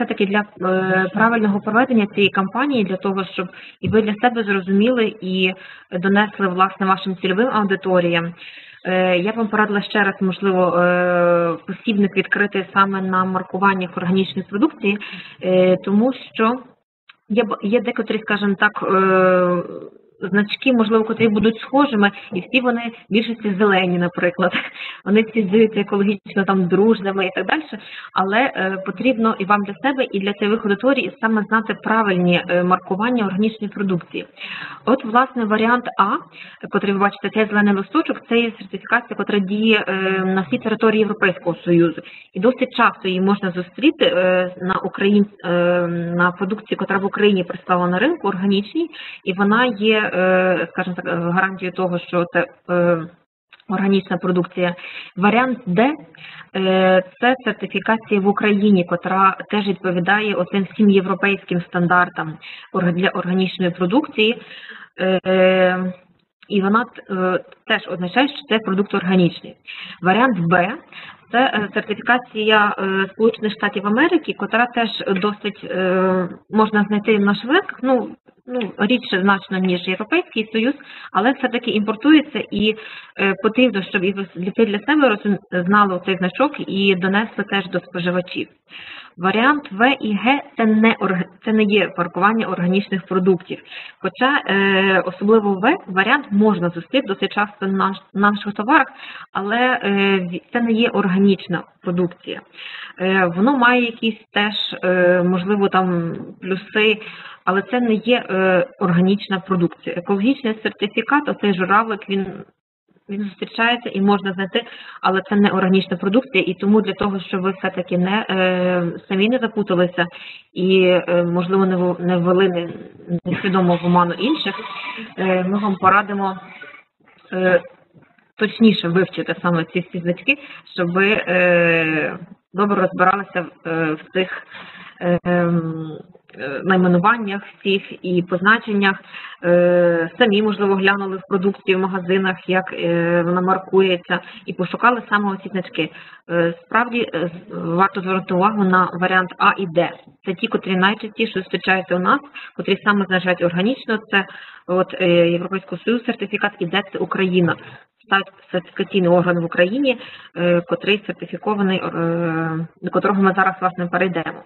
все-таки для е, правильного проведення цієї кампанії, для того, щоб і ви для себе зрозуміли і донесли власне вашим цільовим аудиторіям. е, Я б вам порадила ще раз, можливо, е, посібник відкрити саме на маркуваннях органічної продукції, тому що є, є декотрі, скажімо так, значки, можливо, котрі будуть схожими, і всі вони більшості зелені, наприклад. Вони всі здаються екологічно там дружними і так далі. Але е, потрібно і вам для себе, і для цієї аудиторії саме знати правильні е, маркування органічної продукції. От, власне, варіант А, котрий ви бачите, цей зелений листочок, це є сертифікація, яка діє е, на всій території Європейського Союзу. І досить часто її можна зустріти на Україн, на продукції, яка в Україні представлена на ринку, органічній, і вона є, скажімо так, е, гарантією того, що це. е, Органічна продукція. Варіант Д е, це сертифікація в Україні, котра теж відповідає оцим всім європейським стандартам для органічної продукції. Е, І вона е, теж означає, що це продукт органічний. Варіант Б це е, сертифікація е, Сполучених Штатів Америки, котра теж досить е, можна знайти на наш ну, ну рідше значно ніж Європейський Союз, але все-таки імпортується і е, потрібно, щоб і ви для себе знали цей значок і донесли теж до споживачів. Варіант В і Г це не це не є паркування органічних продуктів. Хоча е, особливо В варіант можна зустріти досить часто на наших товарах, але е, це не є органічна продукція. Е, воно має якісь теж, е, можливо, там плюси, але це не є е, органічна продукція. Екологічний сертифікат, оцей журавлик, він він зустрічається і можна знайти, але це не органічна продукція, і тому для того, щоб ви все-таки не е, самі не запуталися і, е, можливо, не не ввели несвідомо в оману інших, е, ми вам порадимо е, точніше вивчити саме ці всі значки, щоб ви е, добре розбиралися в, е, в цих е, ем, найменуваннях всіх і позначеннях. Е, самі, можливо, глянули в продукцію в магазинах, як е, вона маркується, і пошукали саме оці значки. Е, Справді е, варто звернути увагу на варіант А і Д. Це ті, котрі найчастіше зустрічаються у нас, котрі саме означають органічно. Це от е, Європейського Союзу сертифікат і Д це Україна. Сертифікаційний орган в Україні, е, котрий сертифікований, е, до котрого ми зараз власне перейдемо.